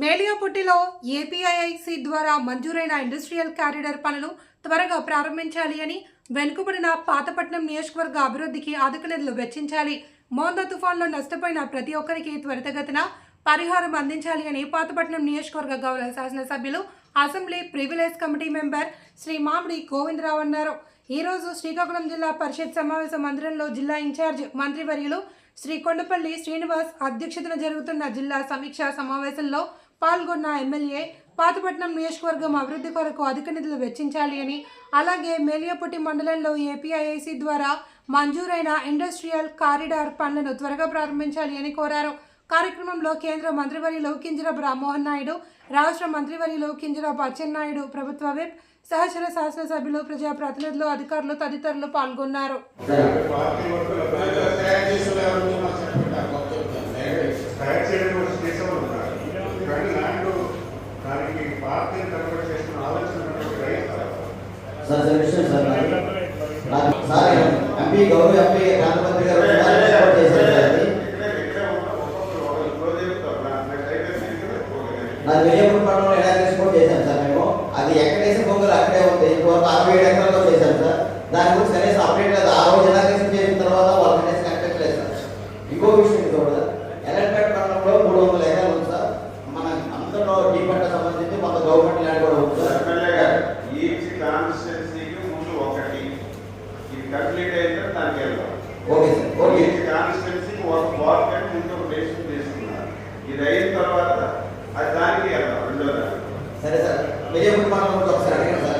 మేలియాపుట్టిలో APIIC ద్వారా మంజూరైన industrial corridor పనులు త్వరగా ప్రారంభించాలి అని వెనుకబడిన పాతపట్నం నియోజకవర్గ అభివృద్ధికి అధిక నిధులు వెచ్చించాలి. మోందా తుఫాన్లో నష్టపోయిన ప్రతి ఒక్కరికి త్వరితగతిన పరిహారం అందించాలి అని పాతపట్నం నియోజకవర్గ గౌరవ శాసనసభ్యులు assembly privilege committee member Shri Mamidi Govindarao అన్నారు. ఈరోజు శ్రీకాకుళం జిల్లా పరిషత్ సమావేశ మందిరంలో జిల్లా ఇన్ఛార్జ్ మంత్రివర్యులు శ్రీ కొండపల్లి శ్రీనివాస్ అధ్యక్షతన జరుగుతున్న జిల్లా సమీక్షా సమావేశంలో పాల్గొన్న ఎమ్మెల్యే పాతపట్నం నియోజకవర్గం అభివృద్ధి కొరకు అధిక నిధులు వెచ్చించాలి అని అలాగే మేలియాపుట్టి మండలంలో ఏపీఐఐసి ద్వారా మంజూరైన ఇండస్ట్రియల్ కారిడార్ పనులను త్వరగా ప్రారంభించాలి అని కోరారు. కార్యక్రమంలో కేంద్ర మంత్రివర్యులు కింజరాపు రామ్మోహన్ నాయుడు రాష్ట్ర మంత్రివర్యులు కింజరాపు అచ్చెన్నాయుడు ప్రభుత్వ విప్ సహచర శాసనసభ్యులు ప్రజాప్రతినిధులు అధికారులు తదితరులు పాల్గొన్నారు. సార్ సార్ విషయం సార్. నాకు సార్ ఎంపీ గౌరవ ఎంపీ రామమంత్రి గారు ఉన్నారు, సపోర్ట్ చేశారు సార్. అది. నాది విజయపూర్ పట్టణంలో ఎడారి సపోర్ట్ చేశాం సార్ మేము. అది ఎక్కడ వేసిన పొంగలు అక్కడే ఉంది. ఇంతవరకు అరవై ఏడు ఎకరాల్లో చేశాం సార్. దాని గురించి కనీసం అప్డేట్ లేదు గవర్నమెంట్ ల్యాండ్ కూడా ఉంటుందా? ఎమ్మెల్యే గారు ఈచ్ కాన్స్టిట్యున్సీకి ముందు ఒకటి. ఇది కంప్లీట్ అయితే దానికి వెళ్దాం. Okay sir. ఓకే. ఈచ్ కాన్స్టిట్యున్సీకి ఒక బ్లాక్ అని ముందు రేషన్ తీసుకున్నారు. ఇది అయిన తర్వాత అది దానికి వెళ్దాం రెండో సరే సార్. విజయపురం ఒకసారి అడిగాను సార్.